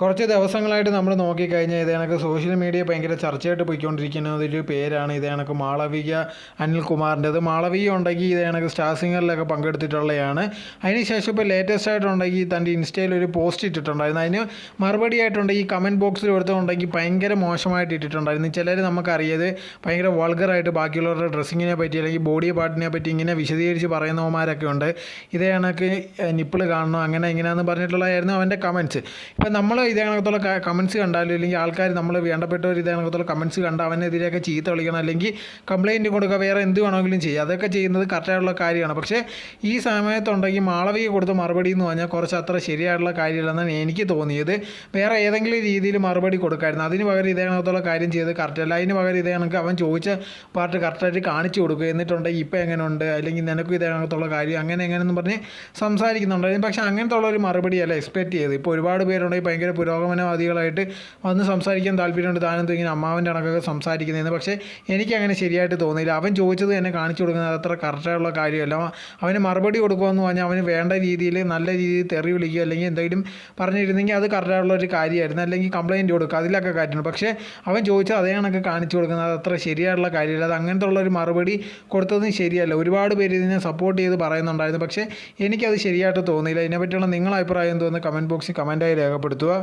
കുറച്ച് ദിവസങ്ങളായിട്ട് നമ്മൾ നോക്കിക്കഴിഞ്ഞാൽ ഇതേ കണക്ക് സോഷ്യൽ മീഡിയ ഭയങ്കര ചർച്ചയായിട്ട് പോയിക്കൊണ്ടിരിക്കുന്ന. ഒരു പേരാണ് ഇതേ കണക്ക് മാളവിക അനിൽകുമാറിന്റെത് മാളവിക ഉണ്ടെങ്കിൽ ഇതേ കണക്ക് സ്റ്റാർ സിംഗറിലൊക്കെ പങ്കെടുത്തിട്ടുള്ളതാണ് അതിനുശേഷം ഇപ്പോൾ ലേറ്റസ്റ്റ് ആയിട്ടുണ്ടെങ്കിൽ തന്റെ ഇൻസ്റ്റയിൽ ഒരു പോസ്റ്റ് ഇട്ടിട്ടുണ്ടായിരുന്നു. അതിന് മറുപടി ആയിട്ടുണ്ട് ഈ കമന്റ് ബോക്സിൽ കൊടുത്തുണ്ടെങ്കിൽ ഭയങ്കര മോശമായിട്ട് ഇട്ടിട്ടുണ്ടായിരുന്നു. ചിലർ നമുക്കറിയത് ഭയങ്കര വൾഗറായിട്ട് ബാക്കിയുള്ളവരുടെ ഡ്രസ്സിങ്ങിനെ പറ്റി അല്ലെങ്കിൽ ബോഡി പാർട്ടിനെ പറ്റി ഇങ്ങനെ വിശദീകരിച്ച് പറയുന്നവന്മാരൊക്കെ ഉണ്ട്. ഇതേ കണക്ക് നിപ്പിൾ കാണണം അങ്ങനെ ഇങ്ങനെയാണെന്ന് പറഞ്ഞിട്ടുള്ളതായിരുന്നു അവന്റെ കമന്റ്സ് ഇപ്പം നമ്മൾ ഇതേ കണക്കത്തുള്ള കമൻസ് കണ്ടാലും അല്ലെങ്കിൽ ആൾക്കാർ നമ്മൾ വേണ്ടപ്പെട്ടവർ ഇതേ കണക്കത്തുള്ള കമൻസ് കണ്ട അവനെതിരെയൊക്കെ ചീത്ത വിളിക്കണം അല്ലെങ്കിൽ കംപ്ലയിന്റ് കൊടുക്കുക വേറെ എന്ത് വേണമെങ്കിലും ചെയ്യുക അതൊക്കെ ചെയ്യുന്നത് കറക്റ്റായിട്ടുള്ള കാര്യമാണ്. പക്ഷേ ഈ സമയത്തുണ്ടെങ്കിൽ മാളവിക കൊടുത്ത മറുപടി എന്ന് പറഞ്ഞാൽ കുറച്ച് അത്ര ശരിയായിട്ടുള്ള കാര്യമില്ലെന്നാണ് എനിക്ക് തോന്നിയത്. വേറെ ഏതെങ്കിലും രീതിയിൽ മറുപടി കൊടുക്കായിരുന്നു. അതിന് പകരം ഇതേ കണക്കത്തുള്ള കാര്യം ചെയ്ത് കറക്റ്റല്ല അതിന് പകരം ഇതേ കണക്ക് അവൻ ചോദിച്ച പാർട്ട് കറക്റ്റായിട്ട് കാണിച്ചു കൊടുക്കുക. എന്നിട്ടുണ്ടെങ്കിൽ ഇപ്പം എങ്ങനെയുണ്ട്? അല്ലെങ്കിൽ നിനക്കും ഇതേ കണക്കത്തുള്ള കാര്യം അങ്ങനെ എങ്ങനെയെന്ന് പറഞ്ഞ് സംസാരിക്കുന്നുണ്ടായിരുന്നു. പക്ഷേ അങ്ങനത്തെ ഉള്ള ഒരു മറുപടിയല്ല എക്സ്പെക്റ്റ് ചെയ്ത് ഇപ്പോൾ ഒരുപാട് പേരുണ്ടെങ്കിൽ ഭയങ്കര പുരോഗമനവാദികളായിട്ട് വന്ന് സംസാരിക്കാൻ താല്പര്യമുണ്ട്. താനെന്തോ ഇങ്ങനെ അമ്മാവന്റെ കണക്കൊക്കെ സംസാരിക്കുന്നതെന്ന്. പക്ഷേ എനിക്ക് അങ്ങനെ ശരിയായിട്ട് തോന്നിയില്ല. അവൻ ചോദിച്ചത് എന്നെ കാണിച്ചു കൊടുക്കുന്നത് അത്ര കറക്റ്റായുള്ള കാര്യമല്ല. അവന് മറുപടി കൊടുക്കുമെന്ന് പറഞ്ഞാൽ അവന് വേണ്ട രീതിയിൽ നല്ല രീതിയിൽ തെറി വിളിക്കുക അല്ലെങ്കിൽ എന്തെങ്കിലും പറഞ്ഞിരുന്നെങ്കിൽ അത് കറക്റ്റായുള്ള ഒരു കാര്യമായിരുന്നു. അല്ലെങ്കിൽ കംപ്ലയിന്റ് കൊടുക്കുക അതിലൊക്കെ കാര്യമാണ് പക്ഷേ അവൻ ചോദിച്ചാൽ അതേ കണക്ക് കാണിച്ചു കൊടുക്കുന്നത് അത് അത്ര ശരിയായിട്ടുള്ള കാര്യമില്ല. അത് അങ്ങനത്തെ ഒരു മറുപടി കൊടുത്തതും ശരിയല്ല. ഒരുപാട് പേര് ഇതിനെ സപ്പോർട്ട് ചെയ്ത് പറയുന്നുണ്ടായിരുന്നു. പക്ഷേ എനിക്കത് ശരിയായിട്ട് തോന്നിയില്ല. ഇതിനെപ്പറ്റിയുള്ള നിങ്ങളുടെ അഭിപ്രായം എന്തോന്ന് കമന്റ് ബോക്സിൽ കമന്റായി രേഖപ്പെടുത്തുക.